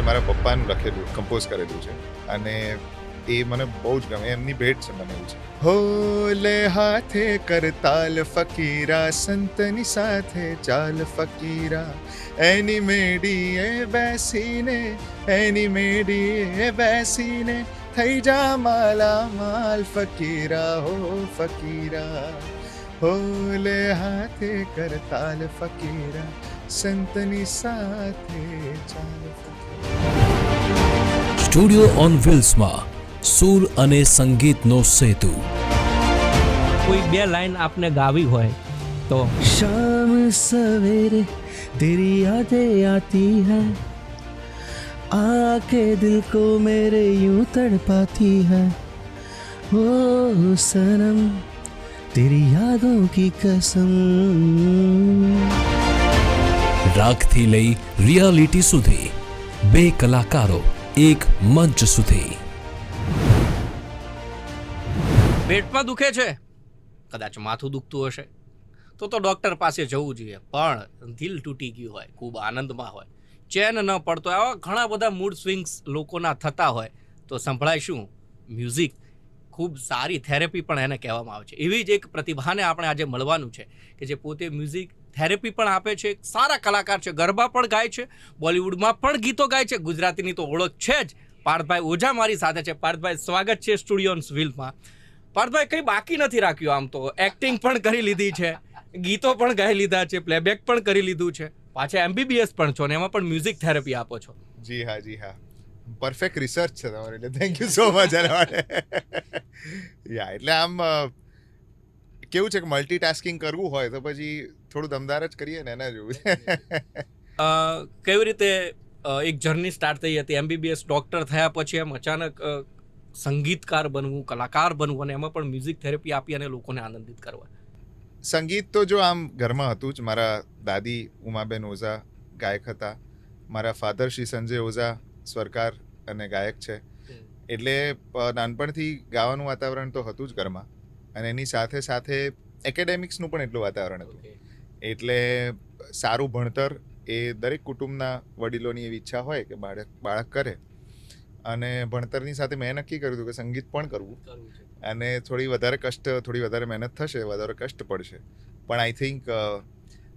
જે મારા પપ્પાનું લખેલું કમ્પોઝ કરેલું છે. અને એ મને બહુ જ ગમે, એમની ભેટ છે મને એવું છે. હો લે હાથે કરતાલ ફકીરા, સંતની સાથે ચાલ ફકીરા. એની મેડીએ બેસીને, એની મેડીએ બેસીને થઈ જા માલા માલ ફકીરા, હો ફકીરા. હો લે હાથે કરતાલ ફકીરા સંતની સાથે ચાલ ફકીરા સ્ટુડિયો ઓન વ્હીલ્સમાં સૂર અને સંગીતનો સેતુ કોઈ બે લાઈન આપને ગાવી હોય તો शाम सवेरे तेरी यादें आती है आके दिल को मेरे यूं तड़पाती है ओ सनम तेरी यादों की कसम રાગથી લઈ રિયાલિટી સુધી બે કલાકારો એક મંચ સુધી. પેટમાં દુખે છે? કદાચ માથું દુખતું હશે. તો તો ડૉક્ટર પાસે જવું જોઈએ, પણ દિલ તૂટી ગયું હોય, ખૂબ આનંદમાં હોય. ચેન ન પડતો, આવા ઘણા બધા મૂડ સ્વિંગ્સ લોકોના થતા હોય. તો સંભળાય શું? મ્યુઝિક ખૂબ સારી થેરેપી પણ એને કહેવામાં આવે છે. એવી જ એક પ્રતિભાને આપણે આજે મળવાનું છે કે જે પોતે મ્યુઝિક થેરેપી પણ આપે છે, સારા કલાકાર છે, ગરબા પણ ગાય છે, બોલિવૂડમાં પણ ગીતો ગાય છે, ગુજરાતીની તો ઓળખ છે જ. પાર્થભાઈ ઓઝા મારી સાથે છે. પાર્થભાઈ, સ્વાગત છે સ્ટુડિયોન્સ વિલમાં પાર્થભાઈ, કંઈ બાકી નથી રાખ્યું આમ તો. એક્ટિંગ પણ કરી લીધી છે, ગીતો પણ ગાઈ લીધા છે પ્લેબેક પણ કરી લીધું છે. પાછા એમબીબીએસ પણ છો ને, એમાં પણ મ્યુઝિક થેરેપી આપો છો. જી હા જી હા. પરફેક્ટ રિસર્ચ છે તમારે, એટલે થેન્ક યુ સો મચ યા એટલે આમ કેવું છે કે મલ્ટીટાસ્કિંગ કરવું હોય તો પછી થોડું દમદાર જ કરીએ ને એના જેવું કેવી રીતે એક જર્ની સ્ટાર્ટ થઈ હતી? એમબીબીએસ ડોક્ટર થયા પછી એમ અચાનક સંગીતકાર બનવું કલાકાર બનવું અને એમાં પણ મ્યુઝિક થેરેપી આપી અને લોકોને આનંદિત કરવા. સંગીત તો જો આમ ઘરમાં હતું જ. મારા દાદી ઉમાબેન ઓઝા ગાયક હતા. મારા ફાધર શ્રી સંજય ઓઝા સ્વરકાર અને ગાયક છે. એટલે નાનપણથી ગાવાનું વાતાવરણ તો હતું જ ઘરમાં. અને એની સાથે સાથે એકેડેમિક્સનું પણ એટલું વાતાવરણ હતું. એટલે સારું ભણતર એ દરેક કુટુંબના વડીલોની એવી ઈચ્છા હોય કે બાળક બાળક કરે. અને ભણતરની સાથે મેં નક્કી કર્યું હતું કે સંગીત પણ કરવું. અને થોડી વધારે કષ્ટ થોડી વધારે મહેનત થશે વધારે કષ્ટ પડશે. પણ આઈ થિંક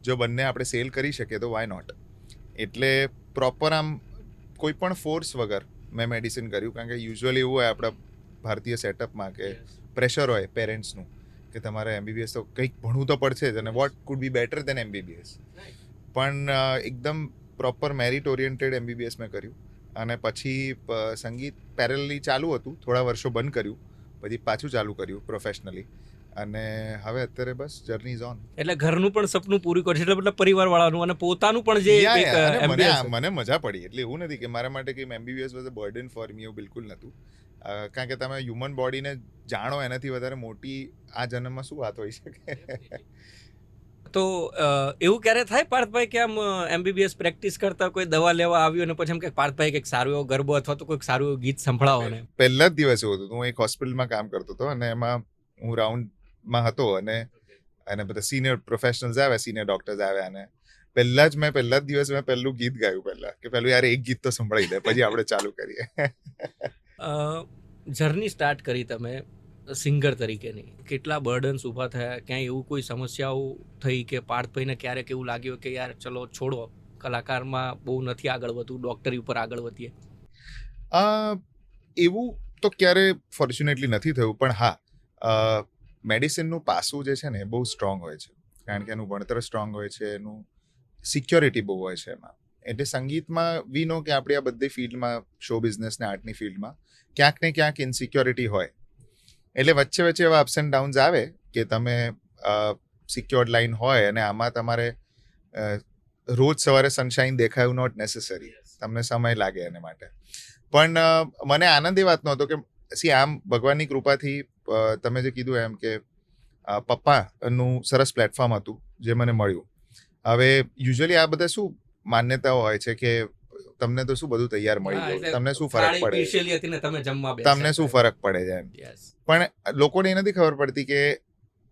જો બંને આપણે સેલ કરી શકીએ તો વાય નોટ એટલે પ્રોપર આમ કોઈ પણ ફોર્સ વગર મેં મેડિસિન કર્યું. કારણ કે યુઝ્યુઅલી એવું હોય આપણા ભારતીય સેટઅપમાં કે પ્રેશર હોય પેરેન્ટ્સનું કે તમારે એમબીબીએસ તો કંઈક ભણવું તો પડશે જ અને what could be better than MBBS પણ એકદમ પ્રોપર મેરિટ ઓરિએન્ટેડ એમબીબીએસ મેં કર્યું. અને પછી સંગીત પેરેલલી ચાલુ હતું થોડા વર્ષો બંધ કર્યું પછી પાછું ચાલુ કર્યું પ્રોફેશનલી અને હવે અત્યારે બસ જર્ની ઝોન ઓન એટલે ઘરનું પણ સપનું પૂરું કરશે એટલે મતલબ પરિવાર વાળાનું અને પોતાનું પણ જે મને મને મજા પડી. એટલે એવું નથી કે મારા માટે કે MBBS was a burden for me એવું બિલકુલ નહોતું. કારણ કે તમે હ્યુમન બોડીને જાણો એનાથી વધારે મોટી આ જન્મમાં શું વાત હોઈ શકે? તો એવું ક્યારે થાય પાર્થભાઈ કે આમ એમબીબીએસ પ્રેક્ટિસ કરતા કોઈ દવા લેવા આવ્યું અને પછી એમ કે પાર્થભાઈ કંઈક સારું એવો ગરબો અથવા તો કોઈક સારું એવું ગીત સંભળાવો ને? પહેલા જ દિવસે હતું હું એક હોસ્પિટલમાં કામ કરતો હતો અને એમાં હું રાઉન્ડમાં હતો અને અને બધા સિનિયર પ્રોફેશનલ્સ આવ્યા સિનિયર ડોક્ટર્સ આવ્યા અને પહેલા જ મેં પહેલા જ દિવસે મેં પહેલું ગીત ગાયું પહેલા કે પહેલું યાર એક ગીત તો સંભળાઈ દે પછી આપણે ચાલુ કરીએ. જર્ની સ્ટાર્ટ કરી તમે સિંગર તરીકેની. કેટલા બર્ડન્સ ઊભા થયા, ક્યાંય એવું કોઈ સમસ્યાઓ થઈ કે પાર્થભાઈને ક્યારેક એવું લાગ્યું કે યાર ચલો છોડો, કલાકારમાં બહુ નથી આગળ વધવું, ડૉક્ટરી ઉપર આગળ વધીએ? એવું તો ક્યારે ફોર્ચ્યુનેટલી નથી થયું, પણ હા મેડિસિનનું પાસું જે છે ને બહુ સ્ટ્રોંગ હોય છે. કારણ કે એનું ભણતર સ્ટ્રોંગ હોય છે, એનું સિક્યોરિટી બહુ હોય છે એમાં. એટલે સંગીતમાં વી નો કે આપણી આ બધી ફિલ્ડમાં શો બિઝનેસ ને આર્ટની ફિલ્ડમાં ક્યાંક ને ક્યાંક ઇનસિક્યોરિટી હોય. એટલે વચ્ચે વચ્ચે એવા અપ્સ એન્ડ ડાઉન્સ આવે કે તમે સિક્યોર્ડ લાઈન હોય અને આમાં તમારે રોજ સવારે સનશાઇન દેખાયું નોટ નેસેસરી તમને સમય લાગે એને માટે. પણ મને આનંદ એ વાતનો હતો કે સી આમ ભગવાનની કૃપાથી તમે જે કીધું એમ કે પપ્પાનું સરસ પ્લેટફોર્મ હતું જે મને મળ્યું. હવે યુઝ્યુઅલી આ બધા શું માન્યતાઓ હોય છે કે તમને તો શું બધું તૈયાર મળી જાય ગયું? તમને શું ફરક પડે? તમે જમવા તમને શું ફરક પડે છે એમ. પણ લોકોને એ નથી ખબર પડતી કે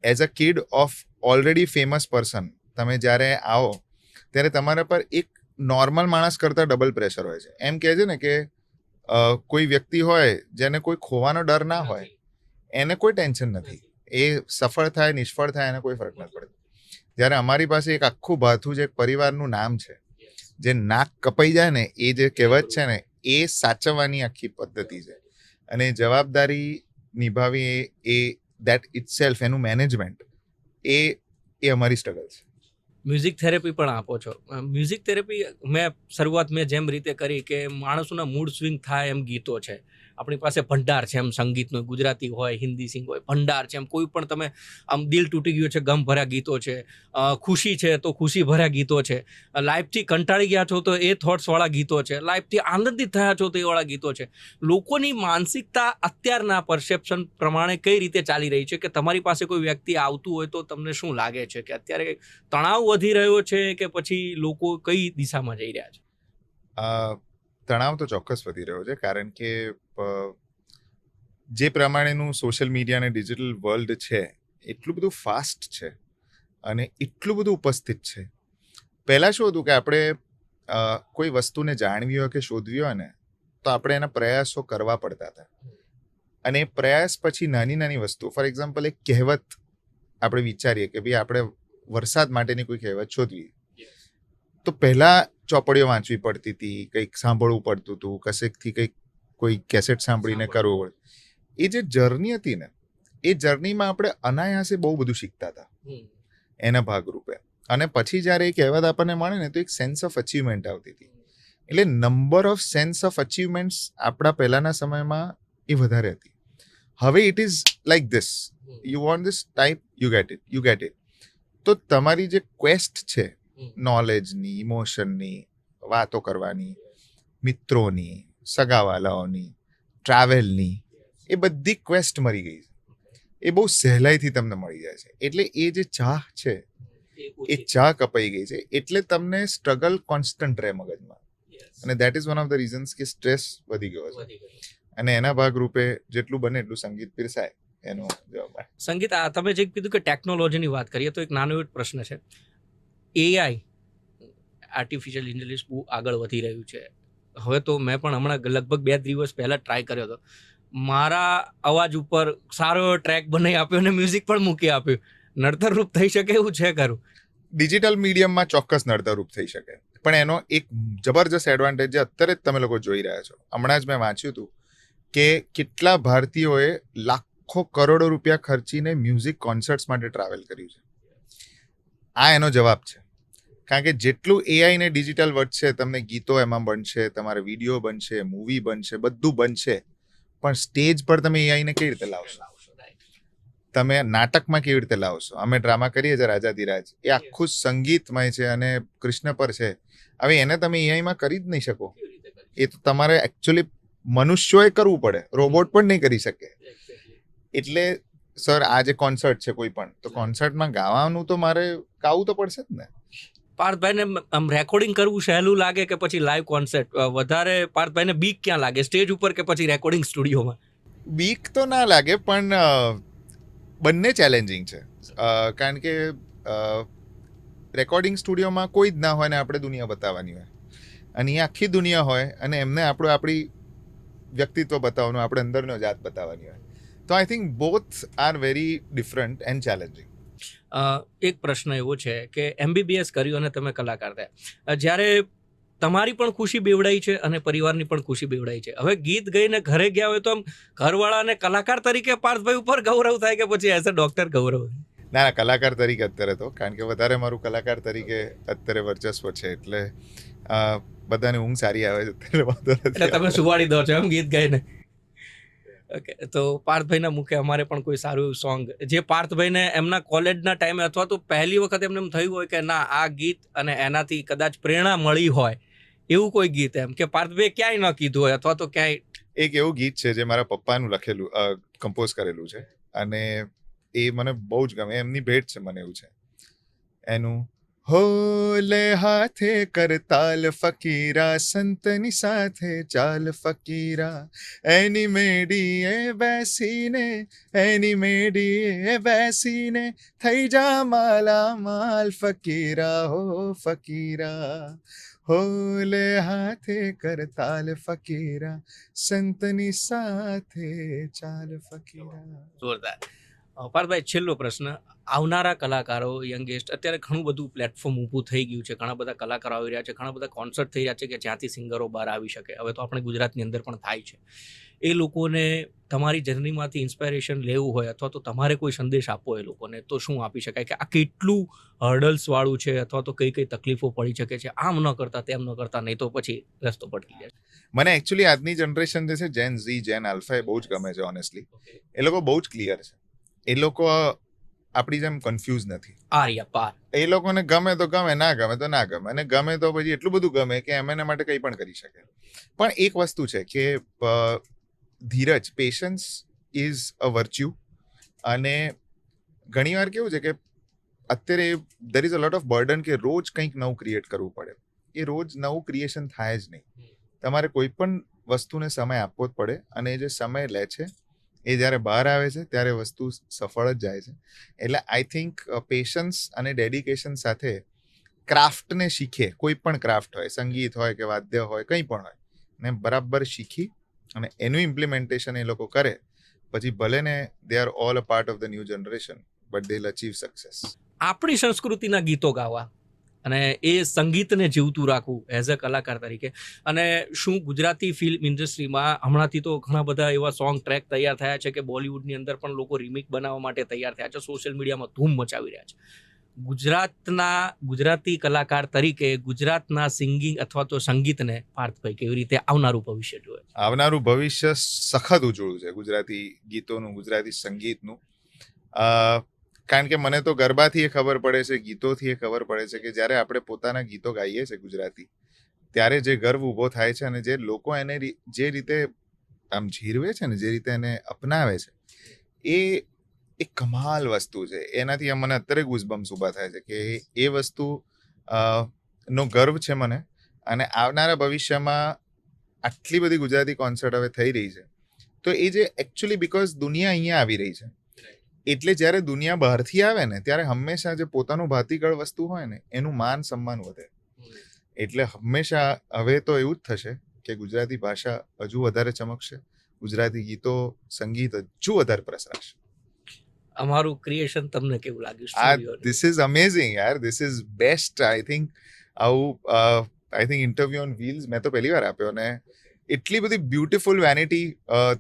as a kid of already famous person તમે જ્યારે આવો ત્યારે તમારા પર એક નોર્મલ માણસ કરતાં ડબલ પ્રેશર હોય છે. એમ કહે છે ને કે કોઈ વ્યક્તિ હોય જેને કોઈ ખોવાનો ડર ના હોય એને કોઈ ટેન્શન નથી. એ સફળ થાય નિષ્ફળ થાય એને કોઈ ફરક નથી. પડતો જ્યારે અમારી પાસે એક આખું ભાથું જે એક પરિવારનું નામ છે જે નાક કપાઈ જાય ને, એ જે કહેવત છે ને, એ સાચવવાની આખી પદ્ધતિ છે. અને જવાબદારી નિભાવી એ- દેટ ઇટ સેલ્ફ એનું મેનેજમેન્ટ એ એ અમારી સ્ટ્રગલ છે. મ્યુઝિક થેરેપી પણ આપો છો. મ્યુઝિક થેરેપી મેં શરૂઆત મેં જેમ રીતે કરી કે માણસોના મૂડ સ્વિંગ થાય એમ ગીતો છે. આપણી પાસે ભંડાર છે, એમ સંગીતનો, ગુજરાતી હોય, હિન્દી, સિંગ હોય, ભંડાર છે, એમ કોઈ પણ તમે આમ દિલ તૂટી ગયું છે, ગમ ભર્યા ગીતો છે ખુશી છે, તો ખુશી ભર્યા ગીતો છે લાઈફથી કંટાળી ગયા છો, તો એ થોટ્સવાળા ગીતો છે, લાઈફથી આનંદિત થયા છો, તો એવાળા વાળા ગીતો છે. લોકોની માનસિકતા અત્યારના પરસેપ્શન પ્રમાણે કઈ રીતે ચાલી રહી છે, કે તમારી પાસે કોઈ વ્યક્તિ આવતું હોય તો તમને શું લાગે છે, કે અત્યારે તણાવ વધી રહ્યો છે, કે પછી લોકો કઈ દિશામાં જઈ રહ્યા છે? તણાવ તો ચોક્કસ વધી રહ્યો છે, કારણ કે જે પ્રમાણેનું સોશિયલ મીડિયા અને ડિજિટલ વર્લ્ડ છે, એટલું બધું ફાસ્ટ છે અને એટલું બધું ઉપસ્થિત છે. પહેલાં શું હતું કે આપણે કોઈ વસ્તુને જાણવી હોય કે શોધવી હોય ને, તો આપણે એના પ્રયાસો કરવા પડતા હતા. અને પ્રયાસ પછી નાની નાની વસ્તુ ફોર એક્ઝામ્પલ એક કહેવત આપણે વિચારીએ કે ભાઈ આપણે વરસાદ માટેની કોઈ કહેવત શોધવી. તો પહેલા ચોપડીઓ વાંચવી પડતી હતી કંઈક સાંભળવું પડતું હતું કશેકથી કંઈક કોઈ કેસેટ સાંભળીને કરવું પડે. એ જે જર્ની હતી ને એ જર્નીમાં આપણે અનાયાસે બહુ બધું શીખતા હતા. એના ભાગરૂપે. અને પછી જ્યારે એ કહેવત આપણને મળે ને તો એક સેન્સ ઓફ અચીવમેન્ટ આવતી હતી. એટલે number of sense of achievements આપણા પહેલાંના સમયમાં એ વધારે હતી. હવે it is like this you want this type you get it you get it તો તમારી જે ક્વેસ્ટ છે નોલેજની ઇમોશનની વાતો કરવાની મિત્રોની સગાવાલાઓની ટ્રાવેલની એ બધી ક્વેસ્ટ મરી ગઈ છે. એ બહુ સહેલાઈથી તમને મળી જાય છે. એટલે એ જે ચાહ છે એ ચાહ કપાઈ ગઈ છે. એટલે તમને સ્ટ્રગલ કોન્સ્ટન્ટ રહે મગજમાં. અને that is one of the reasons કે સ્ટ્રેસ વધી ગયો છે. અને એના ભાગરૂપે જેટલું બને એટલું સંગીત પીરસાય. એનો જવાબ. સંગીત આ તમે જે કીધું કે ટેકનોલોજીની વાત કરીએ તો એક નાનો એવો પ્રશ્ન છે. એઆઈ આર્ટિફિશિયલ ઇન્ટેલિજન્સ બહુ આગળ વધી રહ્યું છે. હવે તો મેં પણ હમણાં લગભગ બે દિવસ પહેલાં ટ્રાય કર્યો હતો. મારા અવાજ ઉપર સારો ટ્રેક બનાવી આપ્યો અને મ્યુઝિક પણ મૂકી આપ્યું. નડતરરૂપ થઈ શકે એવું છે ખરું. ડિજિટલ મીડિયમમાં ચોક્કસ નડતરરૂપ થઈ શકે. પણ એનો એક જબરજસ્ત એડવાન્ટેજ જે અત્યારે જ તમે લોકો જોઈ રહ્યા છો. હમણાં જ મેં વાંચ્યું હતું કે કેટલા ભારતીયોએ લાખો કરોડો રૂપિયા ખર્ચીને મ્યુઝિક કોન્સર્ટ્સ માટે ટ્રાવેલ કર્યું છે. આ એનો જવાબ છે. કારણ કે જેટલું એઆઈ ને ડિજિટલ વધશે, તમને ગીતો એમાં બનશે, તમારે વીડિયો બનશે મૂવી બનશે, બધું બનશે. પણ સ્ટેજ પર તમે એઆઈને કેવી રીતે લાવશો? તમે નાટકમાં કેવી રીતે લાવશો? અમે ડ્રામા કરીએ છીએ રાજાધિરાજ એ આખું સંગીતમય છે અને કૃષ્ણ પર છે. હવે એને તમે એઆઈમાં કરી જ નહીં શકો. એ તો તમારે એકચ્યુઅલી મનુષ્યોએ કરવું પડે. રોબોટ પણ નહીં કરી શકે. એટલે સર આ જે કોન્સર્ટ છે કોઈ પણ તો કોન્સર્ટમાં ગાવાનું તો મારે ગાવું તો પડશે જ ને. પાર્થભાઈને આમ રેકોર્ડિંગ કરવું સહેલું લાગે કે પછી લાઈવ કોન્સર્ટ વધારે પાર્થભાઈને બીક ક્યાં લાગે? સ્ટેજ ઉપર કે પછી રેકોર્ડિંગ સ્ટુડિયોમાં બીક તો ના લાગે પણ બંને ચેલેન્જિંગ છે. કારણ કે રેકોર્ડિંગ સ્ટુડિયોમાં કોઈ જ ના હોય ને આપણે દુનિયા બતાવવાની હોય. અને એ આખી દુનિયા હોય અને એમને આપણું આપણી વ્યક્તિત્વ બતાવવાનું આપણે અંદરનો જાત બતાવવાની હોય. તો I think both are very different and challenging એક પ્રશ્ન એવો છે કે એમબીબીએસ કર્યું અને તમે કલાકાર થયા. જ્યારે તમારી પણ ખુશી બેવડાઈ છે અને પરિવારની પણ ખુશી બેવડાઈ છે. હવે ગીત ગઈને ઘરે ગયા હોય તો આમ ઘરવાળાને કલાકાર તરીકે પાર્થભાઈ ઉપર ગૌરવ થાય કે પછી એઝ અ ડોક્ટર ગૌરવ ના ના કલાકાર તરીકે અત્યારે તો. કારણ કે વધારે મારું કલાકાર તરીકે અત્યારે વર્ચસ્વ છે એટલે બધાને ઊંઘ સારી આવે છે તમે સુવાડી દો છો એમ ગીત ગાઈને? ઓકે, તો પાર્થભાઈના મુખે અમારે પણ કોઈ સારું એવું સોંગ. જે પાર્થભાઈને એમના કોલેજના ટાઈમે અથવા તો પહેલી વખત એમને એમ થયું હોય કે ના, આ ગીત અને એનાથી કદાચ પ્રેરણા મળી હોય, એવું કોઈ ગીત એમ? કે પાર્થભાઈ ક્યાંય ન કીધું હોય અથવા તો ક્યાંય એક એવું ગીત છે જે મારા પપ્પાનું લખેલું કમ્પોઝ કરેલું છે. અને એ મને બહુ જ ગમે, એમની ભેટ છે મને એવું છે. એનું હો લે હાથે કરતાલ ફકીરા, સંતની સાથે ચાલ ફકીરા. એની મેડીએ બેસીને, એની મેડીએ બેસીને થઈ જા માલા માલ ફકીરા, હો ફકીરા. હોલે હાથે કરતાલ ફકીરા, સંતની સાથે ચાલ ફકીરા. જોરદાર. પાર્થભાઈ, છેલ્લો પ્રશ્ન. આવનારા કલાકારો યંગેસ્ટ અત્યારે ઘણું બધું પ્લેટફોર્મ ઊભું થઈ ગયું છે. ઘણા બધા કલાકારો આવી રહ્યા છે ઘણા બધા કોન્સર્ટ થઈ રહ્યા છે કે જ્યાંથી સિંગરો બહાર આવી શકે. હવે તો આપણે ગુજરાતની અંદર પણ થાય છે. એ લોકોને તમારી જર્નીમાંથી ઇન્સ્પાયરેશન લેવું હોય અથવા તો તમારે કોઈ સંદેશ આપવો એ લોકોને તો શું આપી શકાય? કે આ કેટલું હર્ડલ્સ વાળું છે અથવા તો કઈ કઈ તકલીફો પડી શકે છે? આમ ન કરતા તેમ ન કરતા નહીં તો પછી રસ્તો પટકી જાય. મને એકચ્યુઅલી આજની જનરેશન જે છે જેન ઝી જેન આલ્ફા એ બહુ જ ગમે છે ઓનેસ્ટલી એ લોકો બહુ જ ક્લિયર છે. એ લોકો આપણી જેમ કન્ફ્યુઝ નથી. આર્ય પાર. એ લોકોને ગમે તો ગમે ના ગમે તો ના ગમે. અને ગમે તો પછી એટલું બધું ગમે કે એમ એના માટે કંઈ પણ કરી શકે. પણ એક વસ્તુ છે કે ધીરજ પેશન્સ ઇઝ અ વર્ચ્યુ અને ઘણીવાર કેવું છે કે અત્યારે there is a lot of burden કે રોજ કંઈક નવું ક્રિએટ કરવું પડે. એ રોજ નવું ક્રિએશન થાય જ નહીં. તમારે કોઈ પણ વસ્તુને સમય આપવો જ પડે અને એ જે સમય લે છે એ જ્યારે બહાર આવે છે, ત્યારે વસ્તુ સફળ જ જાય છે. એટલે આઈ થિંક પેશન્સ અને ડેડિકેશન સાથે ક્રાફ્ટને શીખે. કોઈ પણ ક્રાફ્ટ હોય, સંગીત હોય કે વાદ્ય હોય, કંઈ પણ હોય, ને બરાબર શીખી અને એનું ઇમ્પ્લિમેન્ટેશન એ લોકો કરે, પછી ભલે ને they are all a part of the new generation but they achieve success આપણી સંસ્કૃતિના ગીતો ગાવા. અને એ સંગીતને જીવતું રાખવું એઝ અ કલાકાર તરીકે. અને શું ગુજરાતી ફિલ્મ ઇન્ડસ્ટ્રીમાં હમણાંથી તો ઘણા બધા એવા સોંગ ટ્રેક તૈયાર થયા છે કે બોલિવૂડની અંદર પણ લોકો રિમિક બનાવવા માટે તૈયાર થયા છે સોશિયલ મીડિયામાં ધૂમ મચાવી રહ્યા છે. ગુજરાતના, ગુજરાતી કલાકાર તરીકે ગુજરાતના સિંગિંગ અથવા તો સંગીતને પાર્થભાઈ કેવી રીતે આવનારું ભવિષ્ય જોવે આવનારું ભવિષ્ય સખત ઉજળું છે ગુજરાતી ગીતોનું, ગુજરાતી સંગીતનું. કારણ કે મને તો ગરબાથી એ ખબર પડે છે, ગીતોથી એ ખબર પડે છે કે જ્યારે આપણે પોતાના ગીતો ગાઈએ છીએ ગુજરાતી, ત્યારે જે ગર્વ ઊભો થાય છે અને જે લોકો એને જે રીતે આમ જીરવે છે ને, જે રીતે એને અપનાવે છે, એ એક કમાલ વસ્તુ છે. એનાથી મને અત્યારે ગુઝબમ્સ ઊભા થાય છે કે એ વસ્તુ નો ગર્વ છે મને અને આવનારા ભવિષ્યમાં આટલી બધી ગુજરાતી કોન્સર્ટ હવે થઈ રહી છે. તો એ જે એકચ્યુઅલી બિકોઝ દુનિયા અહીંયા આવી રહી છે એટલે જ્યારે દુનિયા બહારથી આવે ને ત્યારે હંમેશા જે પોતાનું ભાતીગળ વસ્તુ હોય ને એનું માન સન્માન વધે. એટલે હંમેશા હવે તો એવું જ થશે કે ગુજરાતી ભાષા હજુ વધારે ચમકશે ગુજરાતી ગીતો સંગીત હજુ વધારે પ્રસરાશે. અમારું ક્રિએશન તમને કેવું લાગ્યું? ધીસ ઇઝ અમેઝિંગ યાર this is best I think આવું I think interview on wheels મેં તો પહેલી વાર આપ્યો અને એટલી બધી બ્યુટિફુલ વેનિટી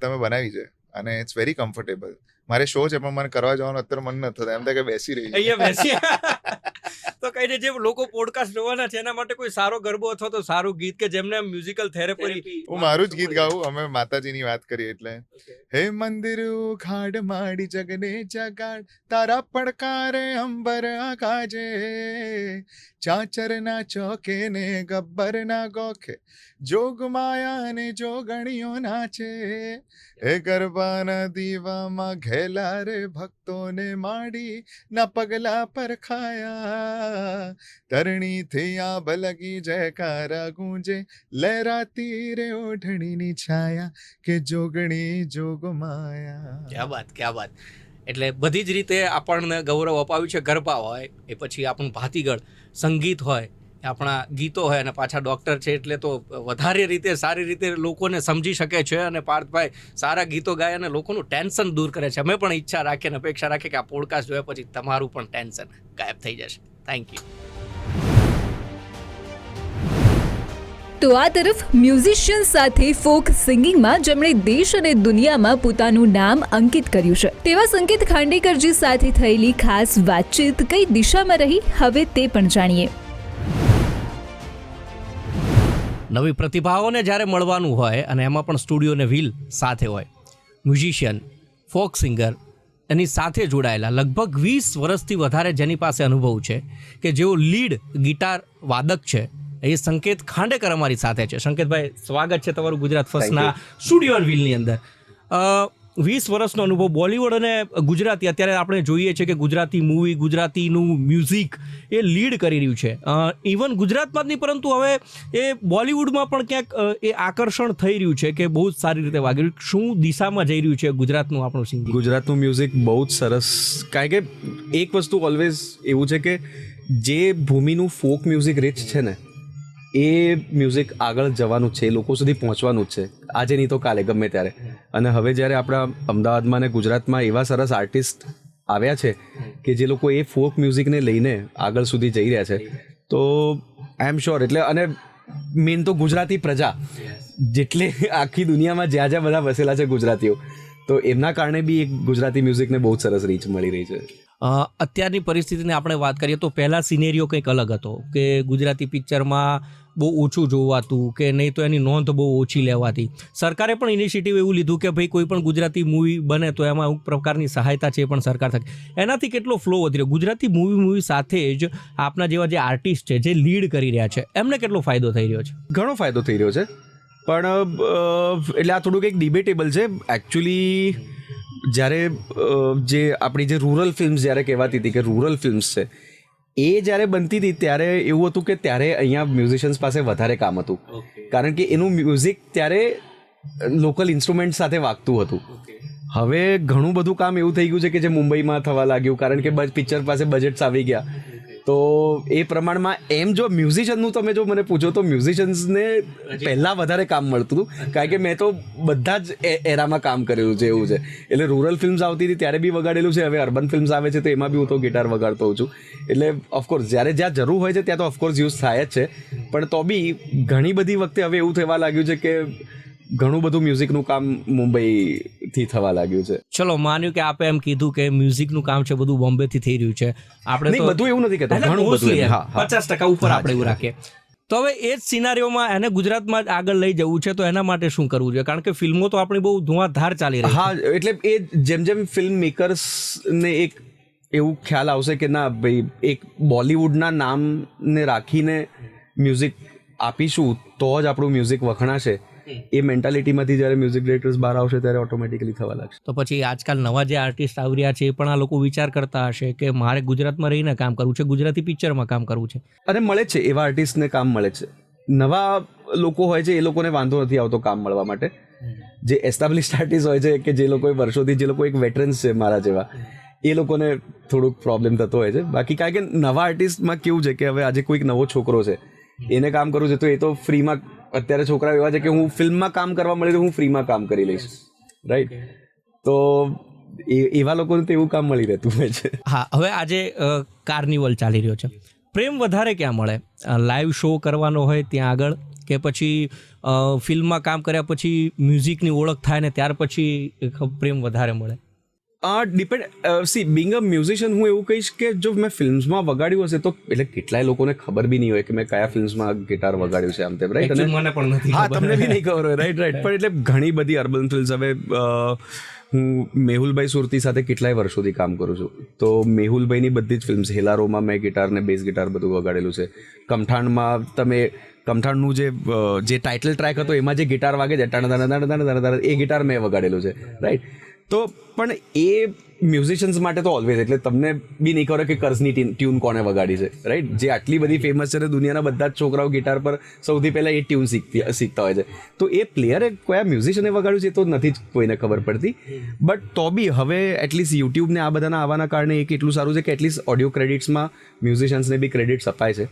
તમે બનાવી છે. અને ઇટ્સ વેરી કમ્ફર્ટેબલ મારે શો છે પણ મને કરવા જવાનું અત્યારે મન નથી થતા. એમ થાય કે બેસી રહી અહીંયા બેસી. તો કઈ જે લોકો પોડકાસ્ટ જોવાના છે એના માટે કોઈ સારો ગરબો અથવા તો સારું ગીત કે જેમને મ્યુઝિકલ થેરેપી હું મારું જ ગીત ગાઉં અમે માતાજીની વાત કરીએ એટલે. હે મંદિર ખાડ માડી જગને જગાડ તારા પડકારે અંબર આકાજે ચાચર ના ચોકે ને ગબ્બરના ગોખે, જોગ માયા ને જોગણીઓ નાચે. હે ગરબાના દીવામાં ઘેલા રે ભક્તોને માડી, ના પગલા પર ખાયા. તરણી થી આબ લગી જયકારા ગુંજે લહેરાતી રે ઓઢણીની છાયા કે જોગણી જોગ માયા. ક્યાં વાત ક્યાં વાત એટલે બધી જ રીતે આપણને ગૌરવ અપાવ્યું છે, ગરબા હોય, એ પછી આપણું ભાતીગળ. સંગીત હોય, આપણા ગીતો હોય અને પાછા ડૉક્ટર છે એટલે તો વધારે રીતે, સારી રીતે લોકોને સમજી શકે છે અને પાર્થભાઈ સારા ગીતો ગાય અને લોકોનું ટેન્શન દૂર કરે છે. અમે પણ ઈચ્છા રાખીએ અને અપેક્ષા રાખીએ કે આ પોડકાસ્ટ જોયા પછી તમારું પણ ટેન્શન ગાયબ થઈ જશે. થેન્ક યુ તો આ તરફ મ્યુઝિશિયન સાથે ફોક સિંગિંગમાં જેમણે દેશ અને દુનિયામાં પોતાનું નામ અંકિત કર્યું છે. તેવા સંકેત ખાંડેકરજી સાથે થયેલી ખાસ વાતચીત કઈ દિશામાં રહી, હવે તે પણ જાણીએ. નવી પ્રતિભાઓને જ્યારે મળવાનું હોય અને એમાં પણ સ્ટુડિયોને વ્હીલ સાથે હોય, મ્યુઝિશિયન, ફોક સિંગર, એની સાથે જોડાયેલા લગભગ વીસ વર્ષથી વધારે જેની પાસે અનુભવ છે કે જેઓ લીડ, ગિટાર, વાદક છે. એ સંકેત ખાંડેકર અમારી સાથે છે. સંકેતભાઈ સ્વાગત છે તમારું ગુજરાત ફર્સ્ટના સ્ટુડિયો વ્હીલની અંદર. વીસ વર્ષનો અનુભવ બોલિવૂડ અને ગુજરાતી અત્યારે આપણે જોઈએ છે કે ગુજરાતી મૂવી ગુજરાતીનું મ્યુઝિક એ લીડ કરી રહ્યું છે. ઇવન ગુજરાતમાં જ નહીં પરંતુ હવે એ બોલિવૂડમાં પણ ક્યાંક એ આકર્ષણ થઈ રહ્યું છે કે બહુ જ સારી રીતે વાગી રહ્યું શું દિશામાં જઈ રહ્યું છે ગુજરાતનું આપણું સિંગિંગ ગુજરાતનું મ્યુઝિક બહુ જ સરસ કારણ કે એક વસ્તુ ઓલવેઝ એવું છે કે જે ભૂમિનું ફોક મ્યુઝિક રીચ છે ને એ મ્યુઝિક આગળ જવાનું છે લોકો સુધી પહોંચવાનું જ છે. આજે નહીં તો કાલે, ગમે ત્યારે. અને હવે જ્યારે આપણા અમદાવાદમાં અને ગુજરાતમાં એવા સરસ આર્ટિસ્ટ આવ્યા છે કે જે લોકો એ ફોક મ્યુઝિકને લઈને આગળ સુધી જઈ રહ્યા છે, તો આઈ એમ શ્યોર એટલે અને મેન તો ગુજરાતી પ્રજા. જેટલે આખી દુનિયામાં જ્યાં જ્યાં બધા વસેલા છે ગુજરાતીઓ, તો એમના કારણે બી એક ગુજરાતી મ્યુઝિકને બહુ સરસ રીચ મળી રહી છે. અત્યારની પરિસ્થિતિની આપણે વાત કરીએ તો પહેલાં સિનેરિયો કંઈક અલગ હતો કે ગુજરાતી પિક્ચરમાં બહુ ઓછું જોવાતું કે નહીં તો એની નોંધ બહુ ઓછી લેવાતી. સરકારે પણ ઇનિશિયેટિવ એવું લીધું કે ભાઈ કોઈ પણ ગુજરાતી મૂવી બને તો એમાં અમુક પ્રકારની સહાયતા છે એ પણ સરકાર થકી. એનાથી કેટલો ફ્લો વધી રહ્યો? ગુજરાતી મૂવી મૂવી સાથે જ આપના જેવા જે આર્ટિસ્ટ છે, જે લીડ કરી રહ્યા છે, એમને કેટલો ફાયદો થઈ રહ્યો છે? ઘણો ફાયદો થઈ રહ્યો છે. પણ એટલે આ થોડુંક એક ડિબેટેબલ છે. એકચ્યુઅલી જ્યારે જે આપણી જે રૂરલ ફિલ્મ્સ જ્યારે કહેવાતી હતી કે રૂરલ ફિલ્મ્સ છે એ જ્યારે બનતી હતી ત્યારે એવું હતું કે ત્યારે અહીંયા મ્યુઝિશિયન્સ પાસે વધારે કામ હતું. કારણ કે એનું મ્યુઝિક ત્યારે લોકલ ઇન્સ્ટ્રુમેન્ટ સાથે વાગતું હતું. હવે ઘણું બધું કામ એવું થઈ ગયું છે કે જે મુંબઈમાં થવા લાગ્યું કારણ કે પિક્ચર પાસે બજેટ્સ આવી ગયા. તો એ પ્રમાણમાં એમ જો મ્યુઝિશિયનનું તમે જો મને પૂછો તો મ્યુઝિશિયન્સને પહેલાં વધારે કામ મળતું હતું. કારણ કે મેં તો બધા જ એ- એરામાં કામ કરેલું છે એવું છે. એટલે રૂરલ ફિલ્મ્સ આવતી હતી ત્યારે બી વગાડેલું છે હવે અર્બન ફિલ્મ્સ આવે છે તો એમાં બી હું તો ગિટાર વગાડતો હોઉં છું. એટલે ઓફકોર્સ જ્યારે જ્યાં જરૂર હોય છે ત્યાં તો ઓફકોર્સ યુઝ થાય જ છે. પણ તો બી ઘણી બધી વખતે હવે એવું થવા લાગ્યું છે કે ઘણું બધું મ્યુઝિકનું કામ મુંબઈથી થવા લાગ્યું છે. ચલો માન્યું કે આપે એમ કીધું કે મ્યુઝિકનું કામ છે બધું બોમ્બેથી થઈ રહ્યું છે. આપણે તો બધું એવું નથી કહેતા ઘણું બધું પચાસ ટકા ઉપર આપણે એવું રાખીએ. તો હવે એ જ સિનારીઓમાં એને ગુજરાતમાં જ આગળ લઈ જવું છે તો એના માટે શું કરવું જોઈએ? કારણ કે ફિલ્મો તો આપણી બહુ ધુઆધાર ચાલી રહી હા એટલે એ જેમ જેમ ફિલ્મ મેકર્સને એક એવું ખ્યાલ આવશે કે ના ભાઈ એક બોલિવૂડના નામને રાખીને મ્યુઝિક આપીશું તો જ આપણું મ્યુઝિક વખણાશે. એ મેન્ટાલિટીમાંથી જ્યારે મ્યુઝિક ડિરેક્ટર્સ બહાર આવશે ત્યારે ઓટોમેટિકલી થવા લાગશે. તો પછી આજકાલ નવા જે આર્ટિસ્ટ આવી રહ્યા છે એ પણ આ લોકો વિચાર કરતા હશે કે મારે ગુજરાતમાં રહીને કામ કરવું છે ગુજરાતી પિક્ચરમાં કામ કરવું છે. અને મળે છે એવા આર્ટિસ્ટને કામ મળે છે. નવા લોકો હોય છે એ લોકોને વાંધો નથી આવતો કામ મળવા માટે. જે એસ્ટાબ્લિશ આર્ટિસ્ટ હોય છે કે જે લોકો વર્ષોથી જે લોકો એક વેટરન્સ છે મારા જેવા એ લોકોને થોડુંક પ્રોબ્લેમ થતો હોય છે. બાકી કારણ કે નવા આર્ટિસ્ટમાં કેવું છે કે હવે આજે કોઈક નવો છોકરો છે એને કામ કરવું છે તો એ તો ફ્રીમાં અત્યારે છોકરા એવા છે કે હું ફિલ્મમાં કામ કરવા મળે તો હું ફ્રીમાં કામ કરી લઈશ. રાઈટ તો એ એવા લોકોને તો એવું કામ મળી રહેતું હોય છે. હા હવે આજે કાર્નિવલ ચાલી રહ્યો છે. પ્રેમ વધારે ક્યાં મળે? લાઈવ શો કરવાનો હોય ત્યાં આગળ કે પછી ફિલ્મમાં કામ કર્યા પછી મ્યુઝિકની ઓળખ થાય ને ત્યાર પછી પ્રેમ વધારે મળે? Depends being a musician હું એવું કહીશ કે જો મેં ફિલ્મ્સમાં વગાડ્યું હશે તો એટલે કેટલાય લોકોને ખબર બી નહીં હોય કે મેં કયા ફિલ્મ્સમાં ગિટાર વગાડ્યું છે આમ તેમ રાઈટ અને મને પણ નથી હા તમને બી નહીં ખબર હોય રાઈટ રાઈટ પણ એટલે ઘણી બધી અર્બન ફિલ્મ્સ હવે હું મેહુલભાઈ સુરતી સાથે કેટલાય વર્ષોથી કામ કરું છું. તો મેહુલભાઈની બધી જ ફિલ્મ્સ હેલારોમાં મેં ગિટાર ને બેઝ ગિટાર બધું વગાડેલું છે. કમઠાણમાં તમે કમઠાણનું જે જે ટાઇટલ ટ્રેક હતો એમાં જે ગિટાર વાગે છે ટાણ, એ ગિટાર મેં વગાડેલું છે રાઈટ તો પણ એ મ્યુઝિશિયન્સ માટે તો ઓલવેઝ એટલે તમને બી નહીં ખબર કે કર્સની ટ્યુન કોને વગાડી છે રાઈટ જે આટલી બધી ફેમસ છે ને દુનિયાના બધા જ છોકરાઓ ગિટાર પર સૌથી પહેલાં એ ટ્યુન શીખતી શીખતા હોય છે. તો એ પ્લેયરે કયા મ્યુઝિશિયને વગાડ્યું છે તો નથી જ કોઈને ખબર પડતી. બટ તો બી હવે એટલીસ્ટ યુટ્યુબને આ બધાના આવવાના કારણે એક એટલું સારું છે કે એટલીસ્ટ ઓડિયો ક્રેડિટ્સમાં મ્યુઝિશિયન્સને બી ક્રેડિટ્સ અપાય છે.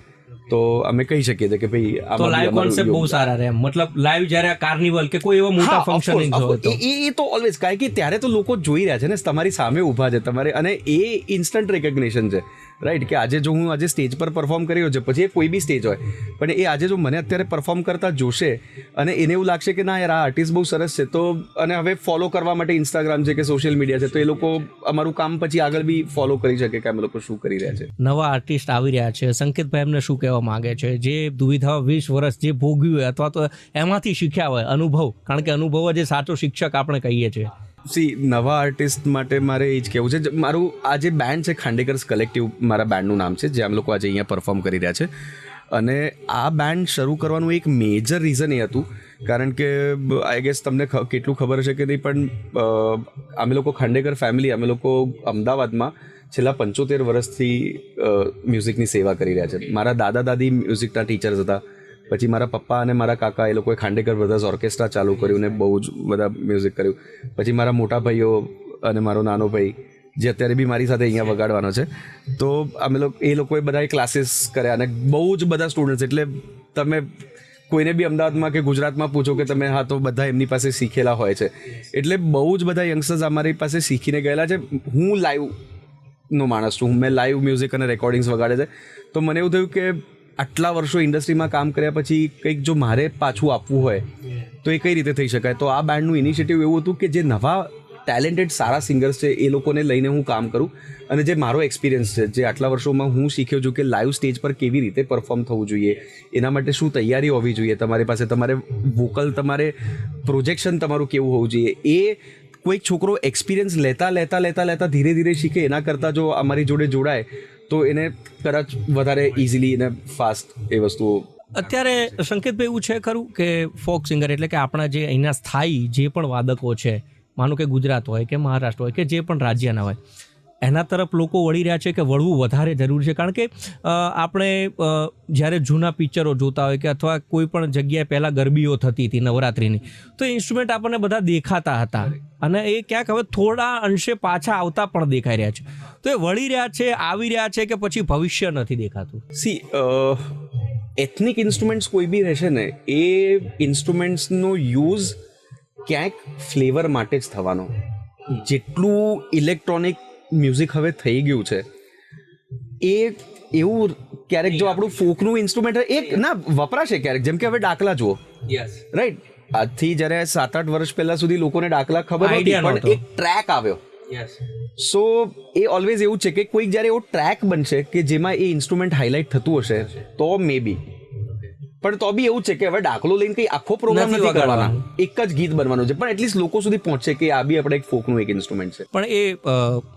તો અમે કહી શકીએ છીએ કે ભાઈ તો લાઈવ કોન્સેપ્ટ બહુ સારા રહે. મતલબ લાઈવ જ્યારે કાર્નિવલ કે કોઈ એવો મોટા ફંક્શન તો. એ એ તો ઓલવેઝ કારણ કે ત્યારે તો લોકો જોઈ રહ્યા છે ને તમારી સામે ઊભા છે. તમારે અને એ ઇન્સ્ટન્ટ રેકગ્નિશન છે. રાઈટ કે આજે જો હું આજે સ્ટેજ પર પરફોર્મ કરી રહ્યો છે, પછી એ કોઈ બી સ્ટેજ હોય, પણ એ આજે જો મને અત્યારે પરફોર્મ કરતા જોશે અને એને એવું લાગશે કે ના યાર, આ આર્ટિસ્ટ બહુ સરસ છે, તો અને હવે ફોલો કરવા માટે ઇન્સ્ટાગ્રામ છે કે સોશિયલ મીડિયા છે, તો એ લોકો અમારું કામ પછી આગળ બી ફોલો કરી શકે કે અમે લોકો શું કરી રહ્યા છે. નવા આર્ટિસ્ટ આવી રહ્યા છે. સંકેતભાઈ એમને શું કહેવા માંગે છે? જે દુવિધા વીસ વર્ષ જે ભોગ્યું હોય, અથવા તો એમાંથી શીખ્યા હોય, અનુભવ, કારણ કે અનુભવ જે સાચો શિક્ષક આપણે કહીએ છીએ. સી નવા આર્ટિસ્ટ માટે મારે એ જ કહેવું છે. મારું આ જે બેન્ડ છે, ખાંડેકર્સ કલેક્ટિવ મારા બેન્ડનું નામ છે, જે અમે લોકો આજે અહીંયા પરફોર્મ કરી રહ્યા છે. અને આ બેન્ડ શરૂ કરવાનું એક મેજર રીઝન એ હતું. કારણ કે આઈ ગેસ તમને કેટલું ખબર હશે કે નહીં, પણ અમે લોકો ખાંડેકર ફેમિલી અમે લોકો અમદાવાદમાં છેલ્લા પંચોતેર વર્ષથી મ્યુઝિકની સેવા કરી રહ્યા છે. મારા દાદા દાદી મ્યુઝિકના ટીચર્સ હતા. પછી મારા પપ્પા અને મારા કાકા એ લોકોએ ખાંડેકર બ્રધર્સ ઓર્કેસ્ટ્રા ચાલુ કર્યું ને બહુ જ બધા મ્યુઝિક કર્યું. પછી મારા મોટા ભાઈઓ અને મારો નાનો ભાઈ, જે અત્યારે બી મારી સાથે અહીંયા વગાડવાનો છે, તો અમે લોકો, એ લોકોએ બધાએ ક્લાસીસ કર્યા અને બહુ જ બધા સ્ટુડન્ટ્સ એટલે તમે કોઈને બી અમદાવાદમાં કે ગુજરાતમાં પૂછો કે તમે હા તો બધા એમની પાસે શીખેલા હોય છે. એટલે બહુ જ બધા યંગસ્ટર્સ અમારી પાસે શીખીને ગયેલા છે. હું લાઈવ નો માણસ છું. મેં લાઈવ મ્યુઝિક અને રેકોર્ડિંગ્સ વગાડે છે. તો મને એવું થયું કે આટલા વર્ષો ઇન્ડસ્ટ્રીમાં કામ કર્યા પછી કંઈક જો મારે પાછું આપવું હોય, તો એ કઈ રીતે થઈ શકાય? તો આ બેન્ડનું ઇનિશિયેટિવ એવું હતું કે જે નવા ટેલેન્ટેડ સારા સિંગર્સ છે, એ લોકોને લઈને હું કામ કરું અને જે મારો એક્સપિરિયન્સ છે, જે આટલા વર્ષોમાં હું શીખ્યો છું કે લાઈવ સ્ટેજ પર કેવી રીતે પરફોર્મ થવું જોઈએ, એના માટે શું તૈયારી હોવી જોઈએ, તમારી પાસે તમારે વોકલ તમારે પ્રોજેક્શન તમારું કેવું હોવું જોઈએ, એ કોઈક છોકરો એક્સપિરિયન્સ લેતા લેતા લેતા લેતા ધીરે ધીરે શીખે, એના કરતાં જો અમારી જોડે જોડાય તો એને કદાચ વધારે ઇઝીલી અને ફાસ્ટ એ વસ્તુઓ અત્યારે સંકેતભાઈ એવું છે ખરું કે ફોક સિંગર એટલે કે આપણા જે અહીંના સ્થાયી જે પણ વાદકો છે, માનો કે ગુજરાત હોય કે મહારાષ્ટ્ર હોય કે જે પણ રાજ્યના હોય એના તરફ લોકો વળી રહ્યા છે કે વળવું વધારે જરૂરી છે. કારણ કે આપણે જ્યારે જૂના પિક્ચરો જોતા હોય કે અથવા કોઈ પણ જગ્યાએ પહેલાં ગરબીઓ થતી હતી નવરાત્રિની તો ઇન્સ્ટ્રુમેન્ટ આપણને બધા દેખાતા હતા. અને એ ક્યાંક હવે થોડા અંશે પાછા આવતા પણ દેખાઈ રહ્યા છે. તો એ વળી રહ્યા છે આવી રહ્યા છે કે પછી ભવિષ્ય નથી દેખાતું. સી એથનિક ઇન્સ્ટ્રુમેન્ટ્સ કોઈ બી રહેશે ને એ ઇન્સ્ટ્રુમેન્ટ્સનો યુઝ ક્યાંક ફ્લેવર માટે જ થવાનો. જેટલું ઇલેક્ટ્રોનિક મ્યુઝિક હવે થઈ ગયું છે. એ એવું ક્યારેક જો આપણું ફોકનું ઇન્સ્ટ્રુમેન્ટ એક ના વપરાશે ક્યારેક. જેમ કે હવે ડાકલા જુઓ. રાઈટ આજથી જ્યારે સાત આઠ વર્ષ પહેલા સુધી લોકોને ડાકલા ખબર હતી પણ એક ટ્રેક આવ્યો. સો એ ઓલવેઝ એવું છે કે કોઈક જ્યારે એવો ટ્રેક બનશે કે જેમાં એ ઇન્સ્ટ્રુમેન્ટ હાઇલાઇટ થતું હશે તો મે બી પણ તો બી એવું છે કે હવે દાખલો લઈને કઈ આખો પ્રોગ્રામ નથી કરવાના એક જ ગીત બનવાનું છે. પણ એટલીસ્ટ લોકો સુધી પહોંચે કે આ બી આપણે એક ફોકનું એક ઇન્સ્ટ્રુમેન્ટ છે. પણ એ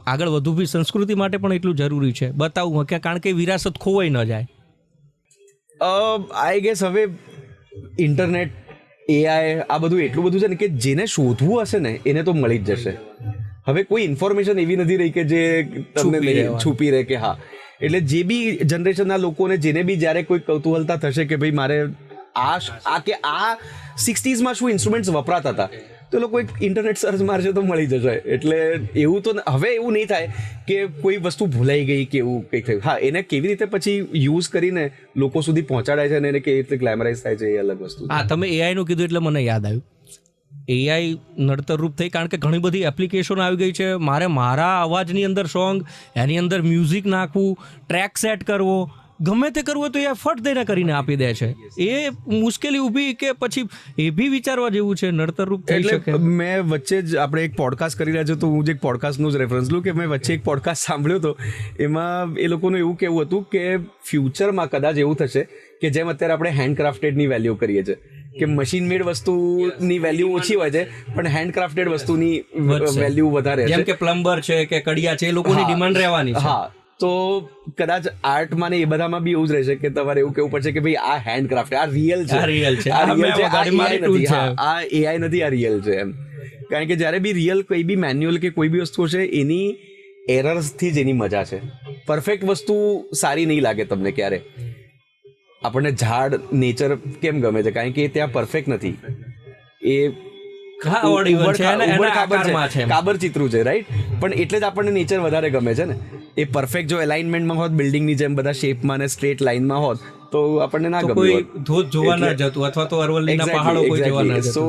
આગળ વધુ બી સંસ્કૃતિ માટે પણ એટલું જરૂરી છે. બતાવું કે કારણ કે વિરાસત ખોવાઈ ન જાય. આઈ ગેસ હવે ઇન્ટરનેટ એઆઈ આ બધું એટલું બધું છે ને કે જેને શોધવું હશે ને એને તો મળી જ જશે. હવે કોઈ ઇન્ફોર્મેશન એવી નથી રહી કે જે તમને. છુપી રહે કે હા. એટલે જે બી જનરેશનના લોકોને જેને બી જ્યારે કોઈ કૌતૂહલતા થશે કે ભાઈ મારે આ આ કે આ સિક્સટીઝમાં શું ઇન્સ્ટ્રુમેન્ટ્સ વપરાતા હતા, તો લોકો એક ઇન્ટરનેટ સર્ચ મારશે તો મળી જશે. એટલે એવું તો હવે એવું નહીં થાય કે કોઈ વસ્તુ ભૂલાઈ ગઈ કે એવું કંઈક થયું. હા, એને કેવી રીતે પછી યુઝ કરીને લોકો સુધી પહોંચાડાય છે અને એને કેવી રીતે ગ્લેમરાઇઝ થાય છે એ અલગ વસ્તુ. હા, તમે એઆઈનું કીધું એટલે મને યાદ આવ્યું. એઆઈ નડતરરૂપ થઈ કારણ કે ઘણી બધી એપ્લિકેશન આવી ગઈ છે. મારે મારા અવાજની અંદર સોંગ એની અંદર મ્યુઝિક નાખવું ટ્રેક સેટ કરવો ગમે તે કરવું હોય તો એ ફટ દઈને કરીને આપી દે છે. એ મુશ્કેલી ઊભી કે પછી એ બી વિચારવા જેવું છે નડતરરૂપ થઈ શકે? મેં વચ્ચે જ આપણે એક પોડકાસ્ટ કરી રહ્યા છે તો હું જે એક પોડકાસ્ટનું જ રેફરન્સ લઉં કે મેં વચ્ચે એક પોડકાસ્ટ સાંભળ્યો હતો. એમાં એ લોકોનું એવું કહેવું હતું કે ફ્યુચરમાં કદાચ એવું થશે કે જેમ અત્યારે આપણે હેન્ડક્રાફ્ટેડની વેલ્યુ કરીએ છીએ. કે મશીન મેડ વસ્તુની વેલ્યુ ઓછી હોય છે પણ હેન્ડક્રાફ્ટેડ વસ્તુની વેલ્યુ વધારે જેમ કે પ્લમ્બર છે કે કડિયા છે એ લોકોની ડિમાન્ડ રહેવાની છે. હા. તો કદાચ આર્ટમાં ને એ બધામાં બી એવું જ રહેશે કે તમારે એવું કેવું પડશે કે ભાઈ આ હેન્ડક્રાફ્ટ આ રિયલ છે. આ રિયલ છે. આ રિયલ છે આ એઆઈ નથી. આ રિયલ છે એમ. કારણ કે જ્યારે બી રિયલ કોઈ બી મેન્યુઅલ કે કોઈ બી વસ્તુ છે એની એરર્સથી જ એની મજા છે. પરફેક્ટ વસ્તુ સારી નહીં લાગે તમને ક્યારે. આપણને ઝાડ નેચર કેમ ગમે છે? કારણ કે એ ત્યાં પરફેક્ટ નથી. એ. કાબર ચિત્રું છે રાઈટ પણ એટલે જ આપણને નેચર વધારે ગમે છે ને. એ પરફેક્ટ જો એલાઇનમેન્ટમાં હોત બિલ્ડિંગની જેમ બધા શેપમાં ને સ્ટ્રેટ લાઇનમાં હોત તો આપણને ના ગમે ધોધ જોવા ના જતું અથવા તો અરવલ્લીના પહાડો કોઈ જોવા ના So,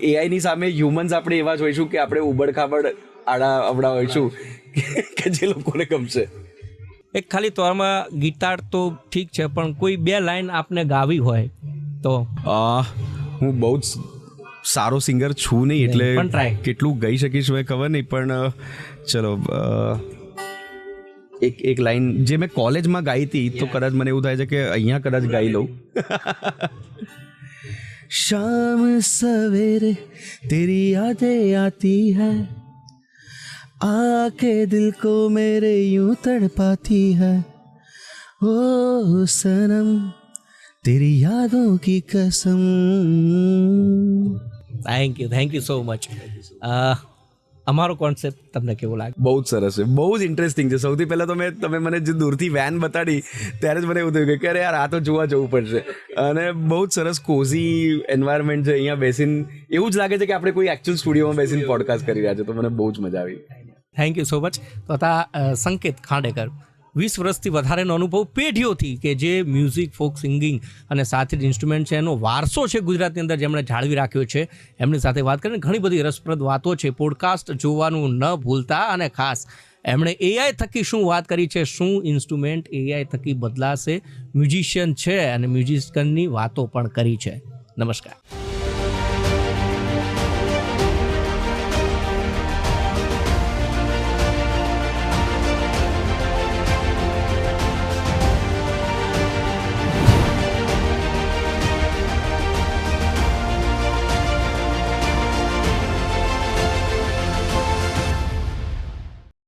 એઆઈ ની સામે હ્યુમન્સ આપણે એવા જ હોઈશું કે આપણે ઉબડ ખાબડ આડા અવડા હોઈશું કે જે લોકોને ગમશે. એક ખાલી તોરમાં ગીતાર તો ઠીક છે પણ કોઈ બે લાઈન આપને ગાવી હોય તો? હું બહુ જ સારો સિંગર છું નહીં એટલે કેટલું ગઈ શકીશ મેં ખબર નહીં પણ ચલો એક એક લાઈન જે મેં કોલેજમાં ગાઈ હતી તો કદાચ મને એવું થાય છે કે અહીંયા કદાચ ગાઈ લઉં. શામ સવેરે તેરી યાદે આતી હૈ. आके दिल को मेरे यूं तड़पाती है ओ सनम तेरी यादों की कसम thank you thank you so much અમારો કોન્સેપ્ટ તમને કેવો લાગે બહુ જ સરસ છે બહુ જ ઇન્ટરેસ્ટિંગ છે સૌથી પહેલાં તો મેં તમે મને જે દૂરથી વેન બતાડી ત્યારે જ મને એવું થયું કે અરે યાર આ તો જોવા જવું પડશે અને બહુ જ સરસ કોઝી એન્વાયરમેન્ટ છે અહીંયા બેસીને એવું જ લાગે છે કે આપણે કોઈ એકચ્યુઅલ સ્ટુડિયોમાં બેસીને પોડકાસ્ટ કરી રહ્યા છે તો મને બહુ જ મજા આવી થેન્ક યુ સો મચ તથા સંકેત ખાંડેકર. વીસ વર્ષથી વધારેનો અનુભવ પેઢીઓથી કે જે મ્યુઝિક ફોક સિંગિંગ અને સાથે જ ઇન્સ્ટ્રુમેન્ટ છે, એનો વારસો છે ગુજરાતની અંદર જેમણે જાળવી રાખ્યો છે. એમની સાથે વાત કરીને ઘણી બધી રસપ્રદ વાતો છે. પોડકાસ્ટ જોવાનું ન ભૂલતા અને ખાસ એમણે એઆઈ થકી શું વાત કરી છે, શું ઇન્સ્ટ્રુમેન્ટ એઆઈ થકી બદલાશે? મ્યુઝિશિયન છે અને મ્યુઝિશિયનની વાતો પણ કરી છે. નમસ્કાર.